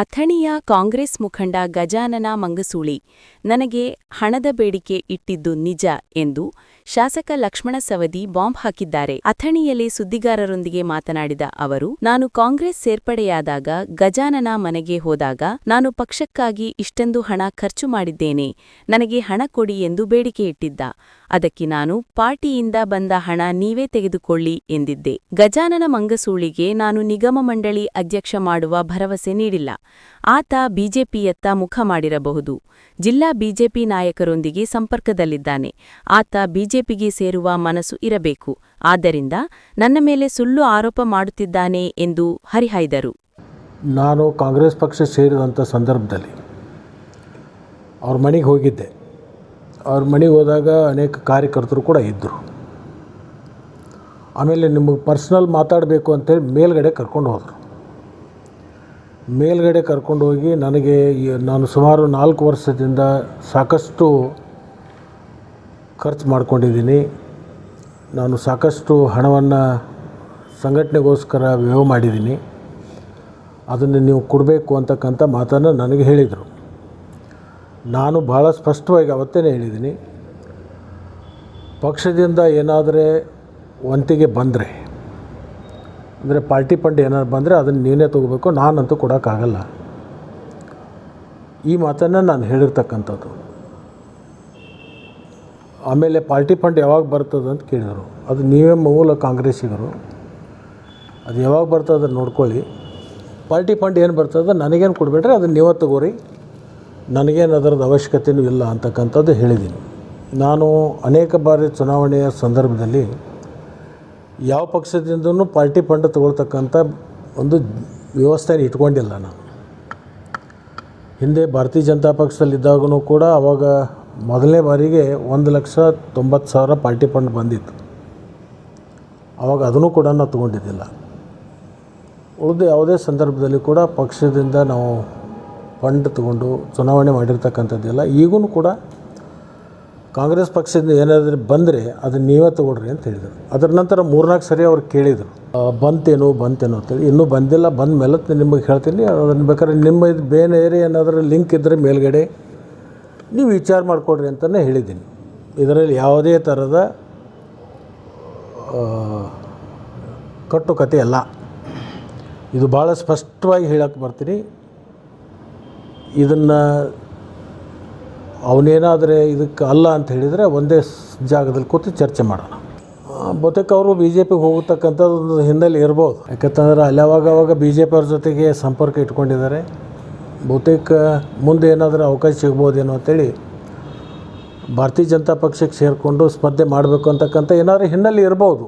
ಅಥಣಿಯ ಕಾಂಗ್ರೆಸ್ ಮುಖಂಡ ಗಜಾನನ ಮಂಗಸೂಳಿ, ನನಗೆ ಹಣದ ಬೇಡಿಕೆ ಇಟ್ಟಿದ್ದು ನಿಜ ಎಂದು ಶಾಸಕ ಲಕ್ಷ್ಮಣ ಸವದಿ ಬಾಂಬ್ ಹಾಕಿದ್ದಾರೆ. ಅಥಣಿಯಲ್ಲಿ ಸುದ್ದಿಗಾರರೊಂದಿಗೆ ಮಾತನಾಡಿದ ಅವರು, ನಾನು ಕಾಂಗ್ರೆಸ್ ಸೇರ್ಪಡೆಯಾದಾಗ ಗಜಾನನ ಮನೆಗೆ ಹೋದಾಗ ನಾನು ಪಕ್ಷಕ್ಕಾಗಿ ಇಷ್ಟೊಂದು ಹಣ ಖರ್ಚು ಮಾಡಿದ್ದೇನೆ, ನನಗೆ ಹಣ ಕೊಡಿ ಎಂದು ಬೇಡಿಕೆ ಇಟ್ಟಿದ್ದ. ಅದಕ್ಕೆ ನಾನು ಪಾರ್ಟಿಯಿಂದ ಬಂದ ಹಣ ನೀವೇ ತೆಗೆದುಕೊಳ್ಳಿ ಎಂದಿದ್ದೆ. ಗಜಾನನ ಮಂಗಸೂಳಿಗೆ ನಾನು ನಿಗಮ ಮಂಡಳಿ ಅಧ್ಯಕ್ಷ ಮಾಡುವ ಭರವಸೆ ನೀಡಿಲ್ಲ. ಆತ ಬಿಜೆಪಿಯತ್ತ ಮುಖ ಮಾಡಿರಬಹುದು. ಜಿಲ್ಲಾ ಬಿಜೆಪಿ ನಾಯಕರೊಂದಿಗೆ ಸಂಪರ್ಕದಲ್ಲಿದ್ದಾನೆ. ಆತ ಬಿಜೆಪಿಗೆ ಸೇರುವ ಮನಸ್ಸು ಇರಬೇಕು. ಆದ್ದರಿಂದ ನನ್ನ ಮೇಲೆ ಸುಳ್ಳು ಆರೋಪ ಮಾಡುತ್ತಿದ್ದಾನೆ ಎಂದು ಹರಿಹಾಯ್ದರು. ನಾನು ಕಾಂಗ್ರೆಸ್ ಪಕ್ಷ ಸೇರಿದಂಥ ಸಂದರ್ಭದಲ್ಲಿ ಅವ್ರ ಮನೆಗೆ ಹೋಗಿದ್ದೆ. ಅವ್ರ ಮನೆಗೆ ಹೋದಾಗ ಅನೇಕ ಕಾರ್ಯಕರ್ತರು ಕೂಡ ಇದ್ದರು ಆಮೇಲೆ ನಿಮಗೆ ಪರ್ಸ್ನಲ್ ಮಾತಾಡಬೇಕು ಅಂತೇಳಿ ಮೇಲ್ಗಡೆ ಕರ್ಕೊಂಡು ಹೋದರು. ಮೇಲ್ಗಡೆ ಕರ್ಕೊಂಡು ಹೋಗಿ ನನಗೆ ನಾನು ಸುಮಾರು ನಾಲ್ಕು ವರ್ಷದಿಂದ ಸಾಕಷ್ಟು ಖರ್ಚು ಮಾಡ್ಕೊಂಡಿದ್ದೀನಿ. ನಾನು ಸಾಕಷ್ಟು ಹಣವನ್ನು ಸಂಘಟನೆಗೋಸ್ಕರ ವ್ಯಯ ಮಾಡಿದ್ದೀನಿ. ಅದನ್ನು ನೀವು ಕೊಡಬೇಕು ಅಂತಕ್ಕಂಥ ಮಾತನ್ನು ನನಗೆ ಹೇಳಿದರು. ನಾನು ಭಾಳ ಸ್ಪಷ್ಟವಾಗಿ ಅವತ್ತೇ ಹೇಳಿದ್ದೀನಿ. ಪಕ್ಷದಿಂದ ಏನಾದರೆ ವಂತಿಗೆ ಬಂದರೆ ಅಂದರೆ ಪಾರ್ಟಿ ಫಂಡ್ ಏನಾದ್ರು ಬಂದರೆ ಅದನ್ನು ನೀನೇ ತೊಗೋಬೇಕು, ನಾನಂತೂ ಕೊಡೋಕ್ಕಾಗಲ್ಲ. ಈ ಮಾತನ್ನು ನಾನು ಹೇಳಿರ್ತಕ್ಕಂಥದ್ದು. ಆಮೇಲೆ ಪಾರ್ಟಿ ಫಂಡ್ ಯಾವಾಗ ಬರ್ತದೆ ಅಂತ ಕೇಳಿದರು. ಅದು ನೀವೇ ಮೂಲ ಕಾಂಗ್ರೆಸ್ಸಿಗರು. ಅದು ಯಾವಾಗ ಬರ್ತದೆ ನೋಡ್ಕೊಳ್ಳಿ. ಪಾರ್ಟಿ ಫಂಡ್ ಏನು ಬರ್ತದೆ ನನಗೇನು ಕೊಡಬೇಡ್ರಿ, ಅದನ್ನು ನೀವೇ ತಗೋರಿ. ನನಗೇನು ಅದರದ ಅವಶ್ಯಕತೆಯೂ ಇಲ್ಲ ಅಂತಕ್ಕಂಥದ್ದು ಹೇಳಿದ್ದೀನಿ. ನಾನು ಅನೇಕ ಬಾರಿ ಚುನಾವಣೆಯ ಸಂದರ್ಭದಲ್ಲಿ ಯಾವ ಪಕ್ಷದಿಂದನೂ ಪಾರ್ಟಿ ಫಂಡ್ ತಗೊಳ್ತಕ್ಕಂಥ ಒಂದು ವ್ಯವಸ್ಥೆನ ಇಟ್ಕೊಂಡಿಲ್ಲ ನಾನು ಹಿಂದೆ ಭಾರತೀಯ ಜನತಾ ಪಕ್ಷದಲ್ಲಿದ್ದಾಗೂ ಕೂಡ ಅವಾಗ ಮೊದಲನೇ ಬಾರಿಗೆ ಒಂದು ಲಕ್ಷ ತೊಂಬತ್ತು ಸಾವಿರ ಪಾರ್ಟಿ ಫಂಡ್ ಬಂದಿತ್ತು. ಅವಾಗ ಅದನ್ನು ಕೂಡ ನಾವು ತೊಗೊಂಡಿದ್ದಿಲ್ಲ. ಉಳಿದು ಯಾವುದೇ ಸಂದರ್ಭದಲ್ಲಿ ಕೂಡ ಪಕ್ಷದಿಂದ ನಾವು ಫಂಡ್ ತಗೊಂಡು ಚುನಾವಣೆ ಮಾಡಿರ್ತಕ್ಕಂಥದ್ದಿಲ್ಲ. ಈಗೂ ಕೂಡ ಕಾಂಗ್ರೆಸ್ ಪಕ್ಷದಿಂದ ಏನಾದರೂ ಬಂದರೆ ಅದನ್ನು ನೀವೇ ತಗೊಳ್ರಿ ಅಂತ ಹೇಳಿದರು. ಅದರ ನಂತರ ಮೂರ್ನಾಲ್ಕು ಸರಿ ಅವ್ರು ಕೇಳಿದರು. ಬಂತೇನು ಬಂತೇನು ಅಂತೇಳಿ ಇನ್ನೂ ಬಂದಿಲ್ಲ, ಬಂದ ಮೇಲೆ ನಿಮಗೆ ಹೇಳ್ತೀನಿ. ಅದನ್ನು ಬೇಕಾದ್ರೆ ನಿಮ್ಮ ಇದು ಬೇರೆ ಏನಾದರೂ ಲಿಂಕ್ ಇದ್ದರೆ ಮೇಲ್ಗಡೆ ನೀವು ವಿಚಾರ ಮಾಡಿಕೊಡ್ರಿ ಅಂತಲೇ ಹೇಳಿದ್ದೀನಿ. ಇದರಲ್ಲಿ ಯಾವುದೇ ಥರದ ಕಟ್ಟು ಕಟ್ಟುಕತೆ ಅಲ್ಲ. ಇದು ಭಾಳ ಸ್ಪಷ್ಟವಾಗಿ ಹೇಳಕ್ಕೆ ಬರ್ತೀನಿ. ಇದನ್ನು ಅವನೇನಾದರೆ ಇದಕ್ಕೆ ಅಲ್ಲ ಅಂತ ಹೇಳಿದರೆ ಒಂದೇ ಜಾಗದಲ್ಲಿ ಕೂತು ಚರ್ಚೆ ಮಾಡೋಣ. ಬಹುತೇಕ ಅವರು ಬಿ ಜೆ ಪಿಗೆ ಹೋಗತಕ್ಕಂಥದ್ದು ಒಂದು ಹಿನ್ನೆಲೆ ಇರ್ಬೋದು. ಯಾಕಂತಂದ್ರೆ ಅಲ್ಲಿ ಅವಾಗ ಅವಾಗ ಬಿ ಜೆ ಪಿಯವ್ರ ಜೊತೆಗೆ ಸಂಪರ್ಕ ಇಟ್ಕೊಂಡಿದ್ದಾರೆ. ಬಹುತೇಕ ಮುಂದೆ ಏನಾದರೂ ಅವಕಾಶ ಸಿಗ್ಬೋದೇನೋ ಅಂತೇಳಿ ಭಾರತೀಯ ಜನತಾ ಪಕ್ಷಕ್ಕೆ ಸೇರಿಕೊಂಡು ಸ್ಪರ್ಧೆ ಮಾಡಬೇಕು ಅಂತಕ್ಕಂಥ ಏನಾದರೂ ಹಿನ್ನೆಲೆ ಇರ್ಬೋದು.